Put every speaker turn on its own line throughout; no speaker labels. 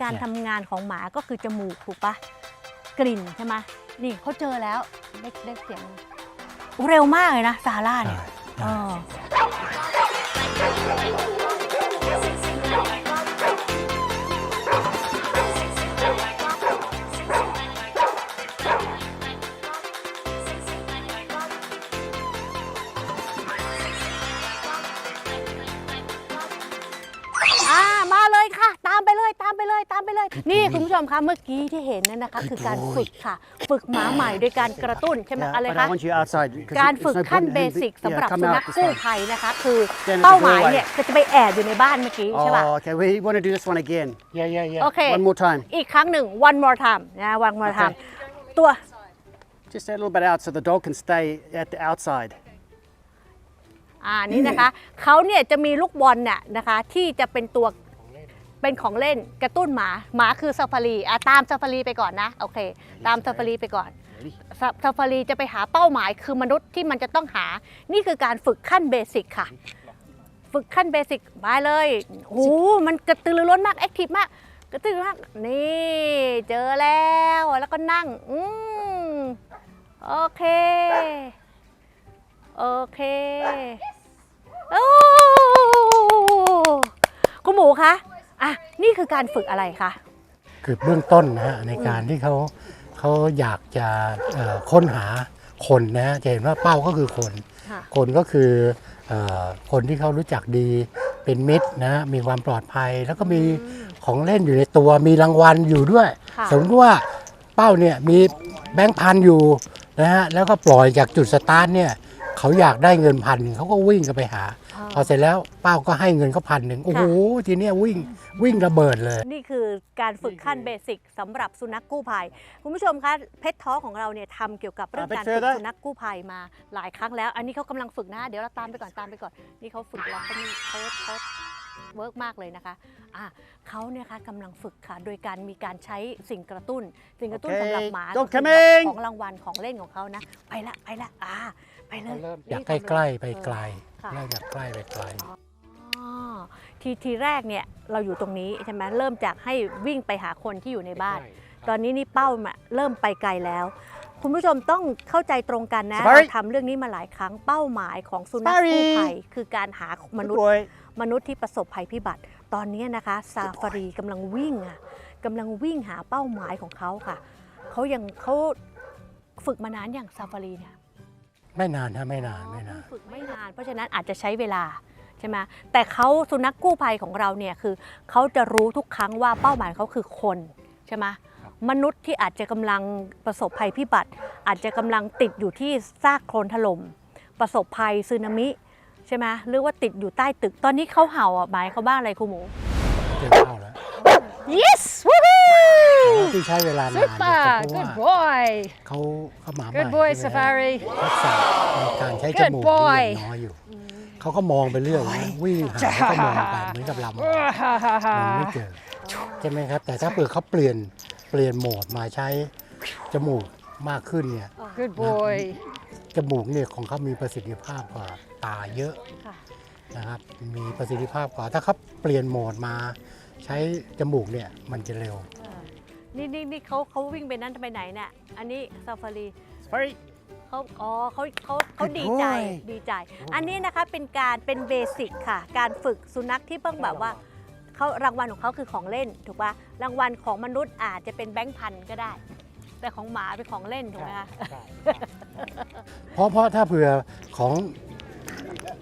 การ
เนี่ย
ทำงานของหมาก็คือจมูกถูกปะกลิ่นใช่ไหมนี่เขาเจอแล้วได้ได้เสียงเร็วมากเลยนะซาร่าเนี่ย
ใช่
เอออ่ มคะเมื่อกี้ที่เห็นนั่นนะคะ คือการฝึกค่ะ ฝึกหมาใหม่โดยการกระตุ้นใช่ไหม
Yeah,
อะไร
but
คะ
I want you outside. 'cause
การ
there's
ฝึก
no
ขั้น
point in
เบ
him be-
สิก
yeah,
สำหรับ
come
สุ
out
นัข
this
กู้
way.
ภัยนะคะ คือ
Stand at the
เป้าหมาย
doorway.
เนี่ยก็จะไปแอบอยู่ในบ้านเมื่อกี้ใช่ป่ะ
Oh, okay. We want to do this one again.
yeah yeah yeah
โอเค
One more time.
อีกครั้งหนึ่ง one more time นะ one more time ตัว
Just a little bit out so the dog can stay at the outside.
อ่านี่นะคะเขาเนี่ยจะมีลูกบอลเนี่ยนะคะที่จะเป็นตัว เป็นของเล่นกระตุ้นหมา หมาคือซาฟารีอะตามซาฟารีไปก่อนนะโอเค ตามซาฟารีไปก่อนซาซาฟารีจะไปหาเป้าหมายคือมนุษย์ที่มันจะต้องหา นี่คือการฝึกขั้นเบสิกค่ะ ฝึกขั้นเบสิกมาเลยโอ้โหมันกระตือรือร้นมากแอคทีฟมาก กระตือรือร้นมากนี่เจอแล้วแล้วก็นั่งอืมโอเค โอเคโอ้คุณหมูคะ อะนี่คือการฝึกอะไรคะ
คือเบื้องต้นนะฮะในการที่เขาเขาอยากจะเอ่อค้นหาคนนะฮะจะเห็นว่าเป้าก็คือคน
ค่ะ
คนก็คือเออคนที่เขารู้จักดีเป็นมิตรนะฮะมีความปลอดภัย แล้วก็มีของเล่นอยู่ในตัวมีรางวัลอยู่ด้วย
ค่ะ
สมมติว่าเป้าเนี่ยมีแบงค์พันอยู่นะฮะแล้วก็ปล่อยจากจุดสตาร์ทเนี่ยเขาอยากได้เงินพันหนึ่งเขาก็วิ่งกันไปหา พอเสร็จแล้วเป้าก็ให้เงินเขาพันหนึ่งโอ้โหทีเนี้ยวิ่งวิ่งระเบิดเลย
นี่คือการฝึกขั้นเบสิกสำหรับสุนัขกู้ภัยคุณผู้ชมคะเพชรท้อของเราเนี่ยทำเกี่ยวกับเรื่อง
อะ
การ
ไปเจ
ฝึ
อกได้
สุนัขกู้ภัยมาหลายครั้งแล้ว อันนี้เขากำลังฝึกนะเดี๋ยวเราตามไปก่อนตามไปก่อนนี่เขาฝึกแล้วเขามีเขาเขาเวิร์กมากเลยนะคะอะเขาเนี่ยคะกำลังฝึกค่ะ โดยการมีการใช้สิ่งกระตุ้น สิ่งกระตุ้น
โอเค
สำหรับหมา
Don't
ก็คือ
coming
ของรางวัลของเล่นของเขานะ ไปละไปละอ่าไปเลย
อยาก
รีบ
ใกล้ๆไปไกล
ค่ะ
เริ่มจากใกล้ไปไกล
อ๋อทีทีแรกเนี่ยเราอยู่ตรงนี้ใช่ไหมเริ่มจากให้วิ่งไปหาคนที่อยู่ในบ้าน ตอนนี้นี่เป้ามาเริ่มไปไกลแล้ว คุณผู้ชมต้องเข้าใจตรงกันนะ
Safari
เราทำเรื่องนี้มาหลายครั้งเป้าหมายของสุนัข
Safari
กู้ภัยคือการหาม
Good
นุษย์
boy.
มนุษย์ที่ประสบภัยพิบัติ ตอนนี้นะคะซาฟารีกำลังวิ่งอะกำลังวิ่งหาเป้าหมายของเขาค่ะ เขายังเขาฝึกมานานอย่างซาฟารีเนี่ย
ไม่นานฮะไม่นานไม่นาน
ฝึกไม่นาน เพราะฉะนั้นอาจจะใช้เวลาใช่ไหมแต่เขาสุนัขกู้ภัยของเราเนี่ยคือเขาจะรู้ทุกครั้งว่าเป้าหมายเขาคือคนใช่ไหมมนุษย์ที่อาจจะกำลังประสบภัยพิบัติ อาจจะกำลังติดอยู่ที่ซากโคลนถล่มประสบภัยสึนามิใช่ไหมหรือว่าติดอยู่ใต้ตึกตอนนี้เขาเห่าอะหมายเขาบ้างอะไรครูหมู
เจอเข้าแล้ว
yes woohoo
ที่ใช้เวลานานเนี่ยก็เพ
Super.
ราะ
Good
ว่า
boy.
เขาเขาหมาใหม่
Good boy,
ใช่ไหมฮะ
Safari.
ทักษะในการใช้จ
Good
มูก
boy
นี่ยังน้อยอยู่ เขาก็มองไปเรื่อยนะวิ่งหาแล้วก็มองไปเหมือนกับเรามอง มันไม่เจอใช่ไหมครับ แต่ถ้าเผื่อเขาเปลี่ยนเปลี่ยนโหมดมาใช้จมูกมากขึ้นเนี่ย
Good boy.
จมูกเนี่ยของเขามีประสิทธิภาพกว่าตาเยอะ
ค่ะ
นะครับ มีประสิทธิภาพกว่าถ้าเขาเปลี่ยนโหมดมาใช้จมูกเนี่ยมันจะเร็ว
นี่นี่นี่เขาเขาวิ่งไปนั่นไปไหนเนี่ยอันนี้ซาฟารี
Safari.
เขาอ๋อเขาเขาเขา
Good
ดีใจ
boy
ดีใจ อันนี้นะคะเป็นการเป็นเบสิกค่ะ การฝึกสุนัขที่เพิ่งแบบว่าเขารางวัลของเขาคือของเล่นถูกปะรางวัลของมนุษย์อาจจะเป็นแบงค์พันก็ได้ แต่ของหมาเป็นของเล่นถูกไหมคะ
เพราะเพราะถ้าเผื่อของ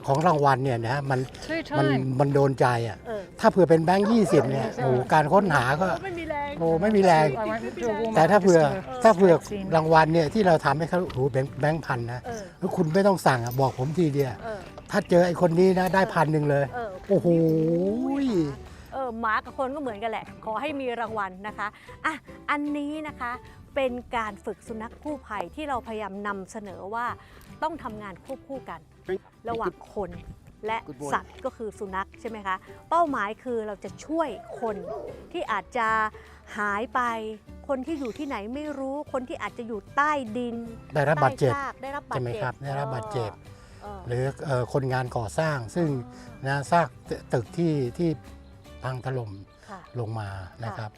ของรางวัลเนี่ยนะมัน
Two
มัน
times.
มันโดนใจอะ
เออ
ถ้าเผื่อเป็นแบงค์ยี่สิบเนี่ยโอ้โหการค้นหาก็
ไม่มีแรง
โอ้ไม่มีแรง
I went to a warm
แต่ถ้า
up
เผื่อ
just to-
ถ้าเผื่อ
vaccine.
รางวัลเนี่ยที่เราทำให้เขาโอ้โหแบงค์แบงค์พันนะ
เออ
แล้วคุณไม่ต้องสั่งอะบอกผมทีเดียว
เออ
ถ้าเจอไอ้คนนี้นะได้พันหนึ่งเลย
เออ
โอ้โห
เออหมากับคนก็เหมือนกันแหละ ขอให้มีรางวัลนะคะอะอันนี้นะคะเป็นการฝึกสุนัขกู้ภัยที่เราพยายามนำเสนอว่าต้องทำงานควบคู่กัน ระหว่างคน และ
Good boy
สัตว์ก็คือสุนัขใช่ไหมคะเป้าหมายคือเราจะช่วยคนที่อาจจะหายไป คนที่อยู่ที่ไหนไม่รู้คนที่อาจจะอยู่ใต้ดิน
ได้รับบาดเจ็บ
ใต้ซากได้รับบาด
ใช่ไหม
เจ็บ
ครับได้รับบาดเจ็บ
เออ
หรือเอ่อคนงานก่อสร้างซึ่งนะซากตึกที่ที่พังถล่ม
ค่ะ
ลงมานะครับ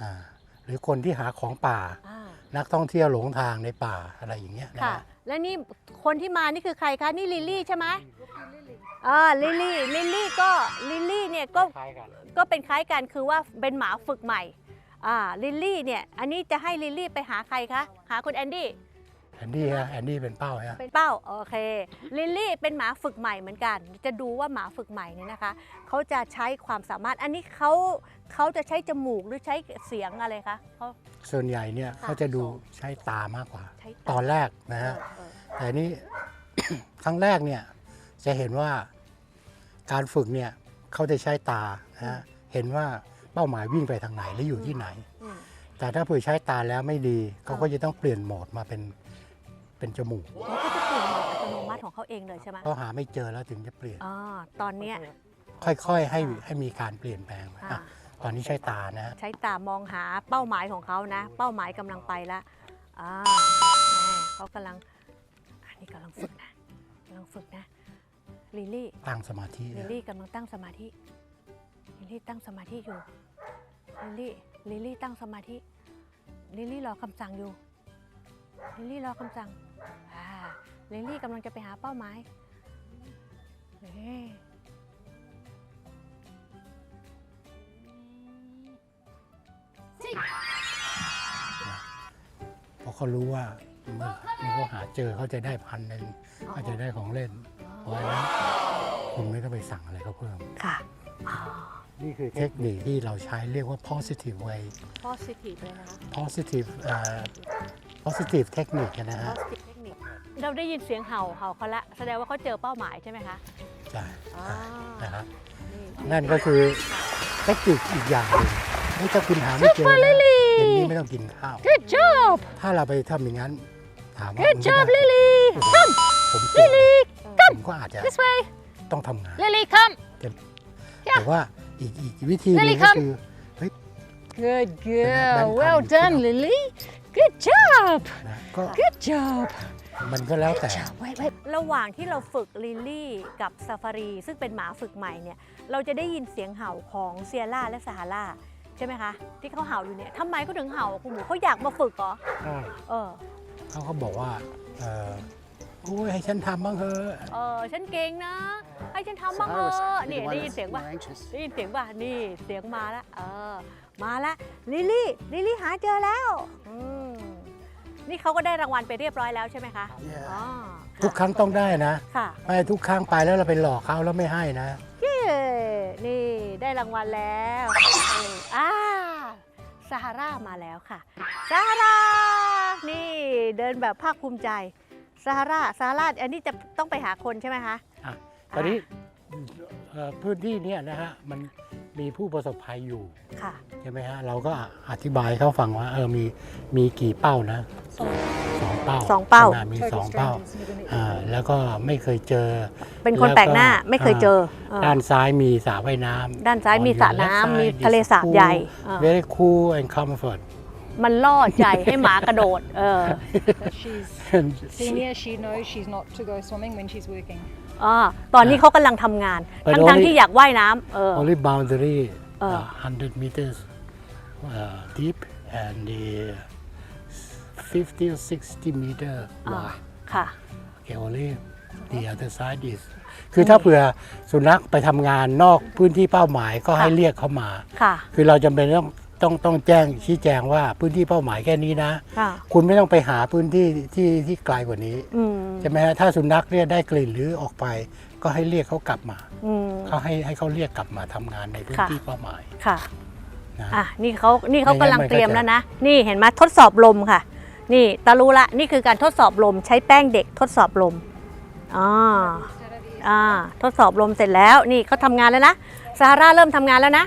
อ่า หรือคนที่หาของป่า
อ่า
นักท่องเที่ยวหลงทางในป่าอะไรอย่างเงี้ยนะ
ค่ะ
ฮะ
และนี่คนที่มานี่คือใครคะ นี่ลิลลี่ใช่ไหมอ่าลิลลี่ ลิลลี่ก็ลิลลี่เนี่ยก็
คล้ายกัน
ก็เป็นคล้ายกันคือว่าเป็นหมาฝึกใหม่ อ่า ลิลลี่เนี่ย อันนี้จะให้ลิลลี่ไปหาใครคะ หาคุณแอนดี้
แอนดี้ฮะแอนดี้เป็นเป้าฮะ
เป็นเป้าโอเคลิลลี่เป็นหมาฝึกใหม่เหมือนกัน จะดูว่าหมาฝึกใหม่เนี่ยนะคะเขาจะใช้ความสามารถอันนี้เขาเขาจะใช้จมูกหรือใช้เสียงอะไรคะเขา
ส่วนใหญ่เนี่ย
ค่ะ
เขาจะดูใช้ตามากกว่า
ใช้ตา
ตอนแรกนะฮะ
เออ
แต่นี่ ครั้งแรกเนี่ยจะเห็นว่าการฝึกเนี่ยเขาจะใช้ตานะฮะเห็นว่าเป้าหมายวิ่งไปทางไหนและอยู่ที่ไหน
อืม
แต่ถ้าเผื่อใช้ตาแล้วไม่ดีเขาก็จะต้องเปลี่ยนโหมดมาเป็น เป็นจมูก
เขาก็จะเปลี่ยนโหมดอัตโนมัติของเขาเองเลยใช่ไหม
เขาหาไม่เจอแล้วถึงจะเปลี่ยน
อ๋อตอนเนี้ย
ค่อยๆ ให้ให้มีการเปลี่ยนแปลง
อ่า
อะ ตอนนี้ใช้ตานะฮะ
ใช้ตามองหาเป้าหมายของเขานะ เป้าหมายกำลังไปแล้วอ่าแม่เขากำลังอันนี้กำลังฝึกนะกำลังฝึกนะลิลลี่
ตั้งสมาธิ
ลิล
นะ
ลี่กำลังตั้งสมาธิ ลิลลี่ตั้งสมาธิอยู่ ลิลลี่ ลิลลี่ตั้งสมาธิ ลิลลี่รอคำสั่งอยู่ ลิลลี่รอคำสั่งอ่าลิลลี่กำลังจะไปหาเป้าหมายเฮ้ย
เพราะเขารู้ว่าเมื่อเมื่อเขาหาเจอเขาจะได้พันหนึ่งเขาจะได้ของเล่นเพราะฉะนั้นคุณไม่ต้องไปสั่งอะไรเขาเพิ่ม
ค่ะ
นี่คือเทคนิคที่เราใช้เรียกว่า positive way
positive เลยนะคะ
positive เอ่อ positive technique นะฮะ
positive technique เราได้ยินเสียงเห่าเห่าเขาละแสดงว่าเขาเจอเป้าหมายใช่ไหมคะ
ใช่
อ่า
ใช่นะครับ
นี่
นั่นก็คือเทคนิคอีกอย่างหนึ่งนี่ถ้าคุณหาไม่เจอนะเย็นนี้ไม่ต้องกินข้าว
Good job
ถ้าเราไปทำอย่างนั้น ถามว่า
Good
มัน
job
จะได้
Lily
ผมกลัวผมก็อาจจะ
this way
ต้องทำงาน
Lily come
แต่ว่าอีกอีกวิธีหนึ
Lily
งก็
come
คือเฮ้ย
Good
แบง
girl
ค์พัน
well
อยู่ที่
done
เรา
Lily Good job
นะก็
Good job
มันก็แล้วแต่
wait wait ระหว่างที่เราฝึกลิลลี่กับซาฟารี ซึ่งเป็นหมาฝึกใหม่เนี่ย เราจะได้ยินเสียงเห่าของเซียร่าและซาฮาราใช่ไหมคะ ที่เขาเห่าอยู่เนี่ยทำไมเขาถึงเห่าคุณหมูเขาอยากมาฝึกเหรอเออ
เขาก็บอกว่าเออ โอ้ยให้ฉันทำบ้างเถอะ
เออฉันเก่งนะ ให้ฉันทำบ้างเถ
Sahara's
อะ
the
นี่
one
ได้ยิน
that's
เสียงป่ะ
more anxious.
ได้ยินเสียงป่ะนี่เสียงมาแล้วเออมาแล้วลิลลี่ลิลลี่หาเจอแล้วอืมนี่เขาก็ได้รางวัลไปเรียบร้อยแล้วใช่ไหมคะ
Yeah.
อ๋อ
ทุกครั้งต้องได้นะ
ค่ะ
ไม่ทุกครั้งไปแล้วเราไปหลอกเขาแล้วไม่ให้นะ
เย้นี่ได้รางวัลแล้วอ่าซาฮารามาแล้วค่ะซาฮารานี่เดินแบบภาคภูมิใจ ซาฮาราซาฮาราอันนี้จะต้องไปหาคนใช่ไหมคะ
อะตอนนี้เอ่อพื้นที่เนี้ยนะฮะมันมีผู้ประสบภัยอยู่
ค่ะ
ใช่ไหมฮะเราก็อธิบายให้เขาฟังว่าเออมีมีกี่เป้านะสองเป้า
สองเป้า
ใช่ไหมมีสองเป้าอ่าแล้วก็ไม่เคยเจอ
เป็นคนแปลกหน้า
แล้วก็
ไม่เคยเจอเออ
ด้านซ้ายมีสระว่ายน้ำ
ด้านซ้ายมีสระน้ำ
On your left
มี
side
ทะเล
is
สาบใหญ่
cool,
เออ
very cool and comfort
มันล่อใจให้หมากระโดด เออ
But she's
and
senior, she knows she's not to go swimming when she's working.
อ่าตอนนี้เขากำลังทำงาน
But
ทั้งท
only-
ที่อยากว่ายน้ำเออ
only boundary
Uh.
uh, 100 meters uh, deep and the 50 or 60 meter
อ่า
wide
ค่ะ
okay only the other side is คือถ้าเผื่อสุนัขไปทำงานนอกพื้นที่เป้าหมายก็ให้
ค่ะ
เรียกเขามา
ค่ะ
คือเราจำเป็นต้อง ต้องต้องแจ้งชี้แจงว่าพื้นที่เป้าหมายแค่นี้นะ
ค่ะ
คุณไม่ต้องไปหาพื้นที่ที่ที่ไกลกว่านี้
อืม
ใช่ไหมฮะถ้าสุนัขเนี่ยได้กลิ่นหรือออกไป ก็ให้เรียกเขากลับมา
อืม
เขาให้ให้เขาเรียกกลับมาทำงานในพื้น
ค่ะ
ที่เป้าหมาย
ค่ะ
นะ
อะ นี่เขานี่เขา
ไม่งั้น
กำลัง
มันก็
เตรียม
จะ
แล้วนะ นี่เห็นไหมทดสอบลมค่ะ นี่ตารู้ละ นี่คือการทดสอบลม ใช้แป้งเด็กทดสอบลมอ่าอ่า ทดสอบลมเสร็จแล้ว นี่เขาทำงานแล้วนะซาฮาราเริ่มทำงานแล้วนะ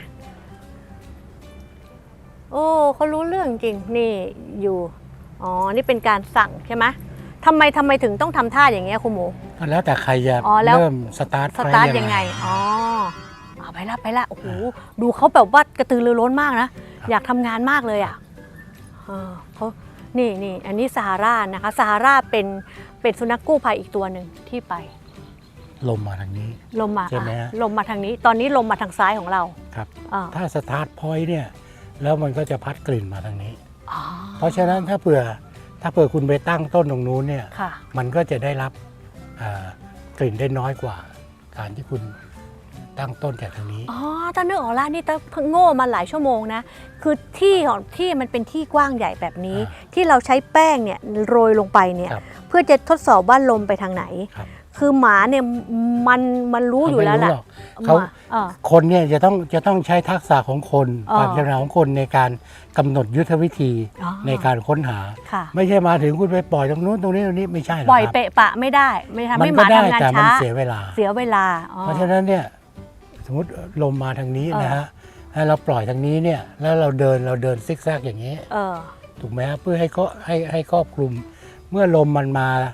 โอ้เขารู้เรื่องจริงนี่อยู่อ๋อนี่เป็นการสั่งใช่ไหมทำไมทำไมถึงต้องทำท่าอย่างเงี้ยคุณหมู
ก็แล้วแต่ใครจะ
อ๋อแล้ว
เริ่มสตาร์ท
สตาร์ทยังไงอ๋อเอาไปละไปละโอ้โหดูเขาแบบว่ากระตือรือร้นมากนะอยากทำงานมากเลยอะเออเขานี่นี่อันนี้ซาฮารานะคะซาฮาราเป็นเป็นสุนัขกู้ภัยอีกตัวหนึ่งที่ไป
ลมมาทางนี้
ลมมา
ใช่ไหมฮะ
อะลมมาทางนี้ ตอนนี้ลมมาทางซ้ายของเรา
ครับ
อ่า
ถ้าสตาร์ทพอยต์เนี่ย แล้วมันก็จะพัดกลิ่นมาทางนี้
อ๋อ
เพราะฉะนั้นถ้าเผื่อถ้าเผื่อคุณไปตั้งต้นตรงนู้นเนี่ย
ค่ะ
มันก็จะได้รับอ่ากลิ่นได้น้อยกว่า การที่คุณตั้งต้นจากทางนี้
อ๋อตอนนึกออกแล้วนี่ตอนโง่มาหลายชั่วโมงนะ คือที่ของที่มันเป็นที่กว้างใหญ่แบบนี้
อ่า
ที่เราใช้แป้งเนี่ยโรยลงไปเนี่ย
ครับ
เพื่อจะทดสอบว่าลมไปทางไหน
ครับ
คือหมาเนี่ยมันมันรู้อยู่แล้วแหละ
เขาไม่รู้หรอกเขา
หมาอ่า
คนเนี่ยจะต้องจะต้องใช้ทักษะของคน
อ๋อ
ความชำนาญของคนในการกำหนดยุทธวิธี
อ๋อ
ในการค้นหา
ค่ะ
ไม่ใช่มาถึงคุณไปปล่อยตรงนู้นตรงนี้ตรงนี้ไม่ใช่หรอก
ปล่อย
ครับ
เปะปะไม่ได้ไม่ทำ
มั
ให้ห
ก็
มา
ได้
ทำงาน
แต่มัน
ช้า
เสียเวลา
เสียเวลาอ๋อ
เพราะฉะนั้นเนี่ยสมมติลมมาทางนี้นะฮะแล้วเราปล่อยทางนี้เนี่ยแล้วเราเดินเราเดินซิกแซกอย่างนี้
เออ
ถูกไหมครับเพื่อให้ก็ให้ให้ครอบคลุม เมื่อลมมันมาอ่า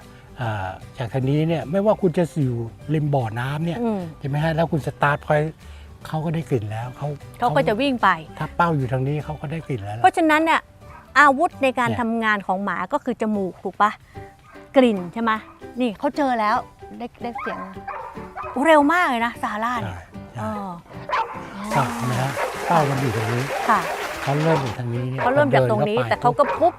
จากทางนี้เนี่ยไม่ว่าคุณจะอยู่ริมบ่อน้ำเนี่ย
อืม
ใช่ไหมฮะแล้วคุณสตาร์ทพอยเขาก็ได้กลิ่นแล้วเขา
เขาก็จะวิ่งไป
ถ้าเป้าอยู่ทางนี้เขาก็ได้กลิ่นแล้ว
เพราะฉะนั้นเนี่ยอาวุธในการ
เนี่ย
ทำงานของหมาก็คือจมูกถูกปะกลิ่นใช่ไหมนี่เขาเจอแล้วได้ได้เสียงโอ้เร็วมากเลยนะซาร่าเนี่
ใช่
ย
ใช่
อ๋อ
ใช่นะฮะเป้ามันอยู่ตรงนี้
ค่ะ
เขาเริ่มอยู่ทางนี้นี่ย
เขาเริ่มจากตรงนี้
ดิข้ไป
แต่เขาก็ปุ๊บ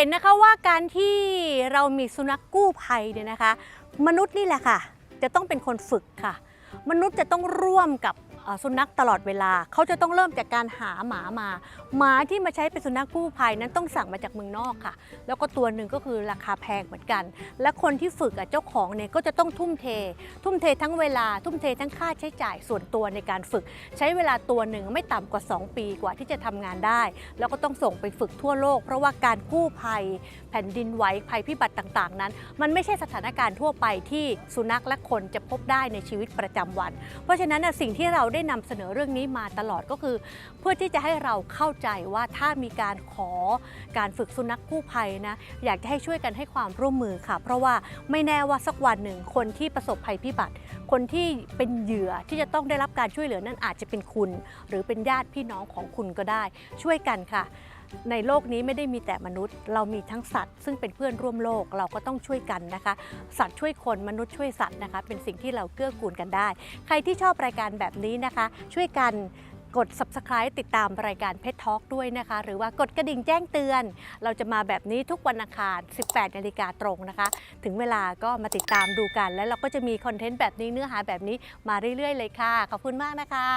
เห็นนะคะว่าการที่เรามีสุนัขกู้ภัยเนี่ยนะคะ มนุษย์นี่แหละค่ะ จะต้องเป็นคนฝึกค่ะ มนุษย์จะต้องร่วมกับ สุนัขตลอดเวลา เขาจะต้องเริ่มจากการหาหมามา หมาที่มาใช้เป็นสุนัขกู้ภัยนั้นต้องสั่งมาจากเมืองนอกค่ะ แล้วก็ตัวหนึ่งก็คือราคาแพงเหมือนกัน และคนที่ฝึกเจ้าของเนี่ยก็จะต้องทุ่มเท ทุ่มเททั้งเวลา ทุ่มเททั้งค่าใช้จ่ายส่วนตัวในการฝึก ใช้เวลาตัวหนึ่งไม่ต่ำกว่า 2 ปีกว่าที่จะทำงานได้ แล้วก็ต้องส่งไปฝึกทั่วโลก เพราะว่าการกู้ภัย แผ่นดินไหวภัยพิบัติต่างๆ นั้น มันไม่ใช่สถานการณ์ทั่วไปที่สุนัขและคนจะพบได้ในชีวิตประจำวัน เพราะฉะนั้นสิ่งที่เราได้ได้นำเสนอเรื่องนี้มาตลอดก็คือ เพื่อที่จะให้เราเข้าใจว่าถ้ามีการขอการฝึกสุนัขกู้ภัยนะอยากจะให้ช่วยกันให้ความร่วมมือค่ะ เพราะว่าไม่แน่ว่าสักวันหนึ่งคนที่ประสบภัยพิบัติ คนที่เป็นเหยื่อที่จะต้องได้รับการช่วยเหลือนั่นอาจจะเป็นคุณ หรือเป็นญาติพี่น้องของคุณก็ได้ ช่วยกันค่ะ ในโลกนี้ไม่ได้มีแต่มนุษย์ เรามีทั้งสัตว์ ซึ่งเป็นเพื่อนร่วมโลกเราก็ต้องช่วยกันนะคะ สัตว์ช่วยคนมนุษย์ช่วยสัตว์นะคะ เป็นสิ่งที่เราเกื้อกูลกันได้ ใครที่ชอบรายการแบบนี้นะคะ ช่วยกันกด subscribe ติดตามรายการเพ t ท Talk ด้วยนะคะ หรือว่ากดกระดิ่งแจ้งเตือน เราจะมาแบบนี้ทุกวันอังคาร 18 นาฬิกาตรงนะคะ ถึงเวลาก็มาติดตามดูกัน และเราก็จะมีคอนเทนต์แบบนี้เนื้อหาแบบนี้มาเรื่อยๆ เลยค่ะ ขอบคุณมากนะคะ